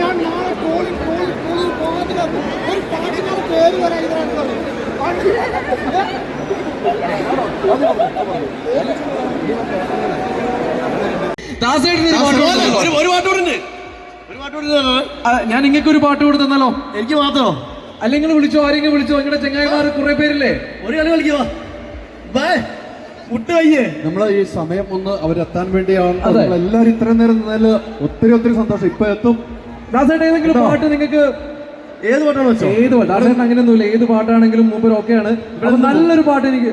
ഞാൻ നാളെ കോളി കോളി കോളി ഒരു പാട്ടിനാണ് പേര് വരാൻ ദാസേട്ടന് ഒരു പാട്ട്. ഒരു പാട്ട് ഞാൻ നിങ്ങൾക്ക് ഒരു പാട്ട് കൊടുത്തന്നല്ലോ എനിക്ക് മാത്രമോ അല്ലെങ്കിൽ വിളിച്ചോ? ആരെങ്കിലും വിളിച്ചോ? നിങ്ങളുടെ ചെങ്ങായിമാർ കുറെ പേരില്ലേ? ഒരു കളി കളിക്കോ ബൈ നമ്മളെ ഈ സമയം ഒന്ന് അവരെത്താൻ വേണ്ടിയാണ്. നമ്മൾ എല്ലാവരും ഇത്രയും നേരം നിന്നാൽ ഒത്തിരി ഒത്തിരി സന്തോഷം. ഇപ്പൊ എത്തും. ഏതെങ്കിലും പാട്ട് നിങ്ങൾക്ക് ഏത് പാട്ടാണ് വെച്ചോ? ഏത് പാട്ട്? ദാസേട്ടൻ അങ്ങനെയൊന്നുമില്ല. ഏത് പാട്ടാണെങ്കിലും മൂപ്പർ ഓക്കെയാണ്. നല്ലൊരു പാട്ട് എനിക്ക്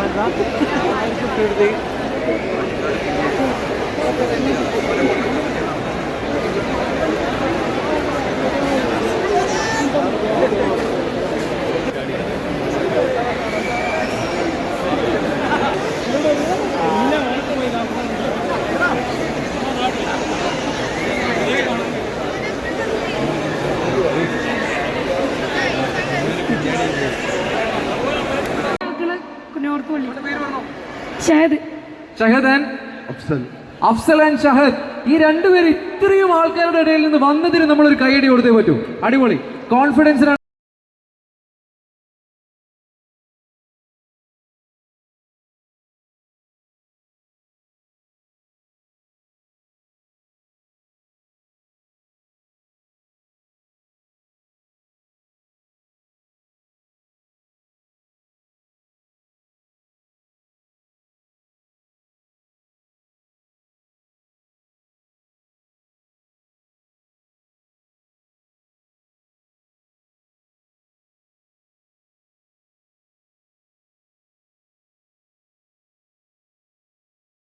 ben rahat. Şofördeyim. ഷായത് ഷഹദ്. ആൻഡ് അഫ്സൽ. അഫ്സൽ ആൻഡ് ഷഹദ്. ഈ രണ്ടുപേരും ഇത്രയും ആൾക്കാരുടെ ഇടയിൽ നിന്ന് വന്നതിന് നമ്മൾ ഒരു കൈയടി കൊടുത്തേ പറ്റൂ. അടിപൊളി. കോൺഫിഡൻസിനാണ്